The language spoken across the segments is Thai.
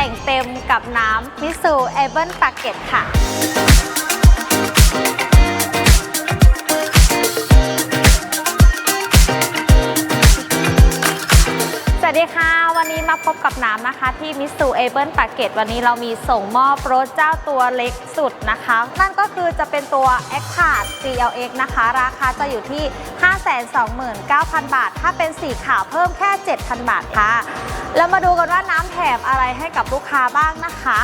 แต่งเต็มกับน้ำมิสูเอเบิลปากเก็ตค่ะ วัสดีค่ะ วันนี้มาพบกับน้ำนะคะที่มิสซูเอเบิลปากเกตวันนี้เรามีส่งมอบรถเจ้าตัวเล็กสุดนะคะ นั่นก็คือจะเป็นตัว a c a r d CLX นะคะ ราคาจะอยู่ที่ 529,000 บาท ถ้าเป็นสีขาวเพิ่มแค่ 7,000 บาทค่ะ แล้วมาดูกันว่าน้ำแถมอะไรให้กับลูกค้าบ้างนะคะ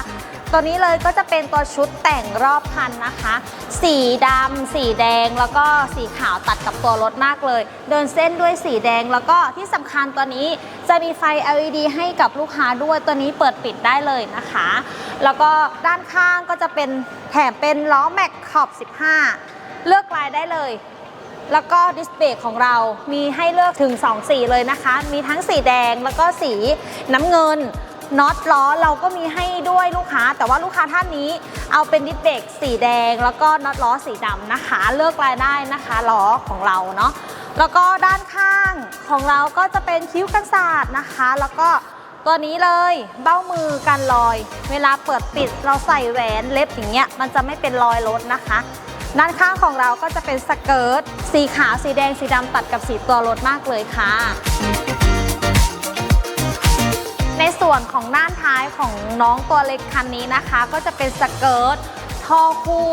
ตัวนี้เลยก็จะเป็นตัวชุดแต่งรอบคันนะคะ สีดำสีแดงแล้วก็สีขาวตัดกับตัวรถมากเลย เดินเส้นด้วยสีแดงแล้วก็ที่สำคัญตัวนี้จะมีไฟ LED ให้กับลูกค้าด้วยตัวนี้เปิดปิดได้เลยนะคะ แล้วก็ด้านข้างก็จะเป็นแถมเป็นล้อแม็กขอบ 15 เลือกลายได้เลยแล้วก็ดิสเบรกของเรามีให้เลือกถึง 2 สีเลยนะคะ มีทั้งสีแดงแล้วก็สีน้ำเงิน น็อตล้อเราก็มีให้ด้วยลูกค้า แต่ว่าลูกค้าท่านนี้เอาเป็นดิสเบรกสีแดง แล้วก็น็อตล้อสีดำนะคะ เลือกลายได้นะคะล้อของเราเนาะแล้วก็ด้านข้างของเราก็จะเป็นคิ้วกันศาสตร์นะคะ แล้วก็ตัวนี้เลยเบ้ามือกันรอย เวลาเปิดปิดเราใส่แหวนเล็บอย่างเงี้ยมันจะไม่เป็นรอยรถนะคะ ด้านข้างของเราก็จะเป็นสเกิร์ตสีขาวสีแดงสีดำตัดกับสีตัวรถมากเลยค่ะ ส่วนของด้านท้ายของน้องตัวเล็กคันนี้นะคะ ก็จะเป็นสเกิร์ตท่อคู่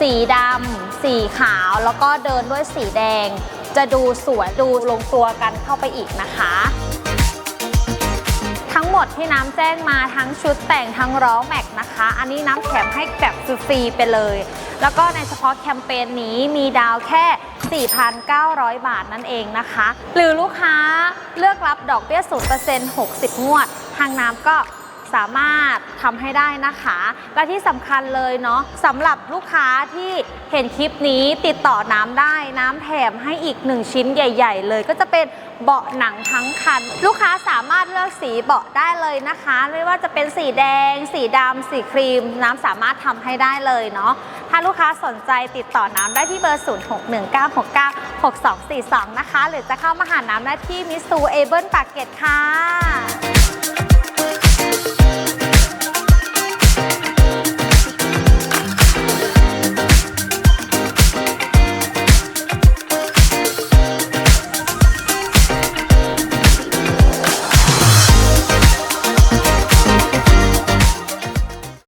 สีดำสีขาว แล้วก็เดินด้วยสีแดง จะดูสวยดูลงตัวกันเข้าไปอีกนะคะ ทั้งหมดที่น้ำแจ้งมาทั้งชุดแต่งทั้งล้องแม็กนะคะ อันนี้น้ำแถมให้แบบฟรีๆไปเลย แล้วก็ในเฉพาะแคมเปญนี้มีดาวแค่4,900 บาทนั่นเองนะคะ หรือลูกค้าเลือกรับดอกเบี้ย 0% 60 งวด ทางน้ำก็สามารถทำให้ได้นะคะ และที่สำคัญเลยเนาะสำหรับลูกค้าที่เห็นคลิปนี้ติดต่อน้ำได้น้ำแถมให้อีก1ชิ้นใหญ่ ๆ เลย ก็จะเป็นเบาะหนังทั้งคัน ลูกค้าสามารถเลือกสีเบาะได้เลยนะคะ ไม่ว่าจะเป็นสีแดง สีดำสีครีม น้ำสามารถทำให้ได้เลยเนาะถ้าลูกค้าสนใจติดต่อน้ำได้ที่เบอร์ 0619696242 นะคะ หรือจะเข้ามาหาน้ำได้ที่มิสซูเอเบิลปากเกตค่ะ Bye.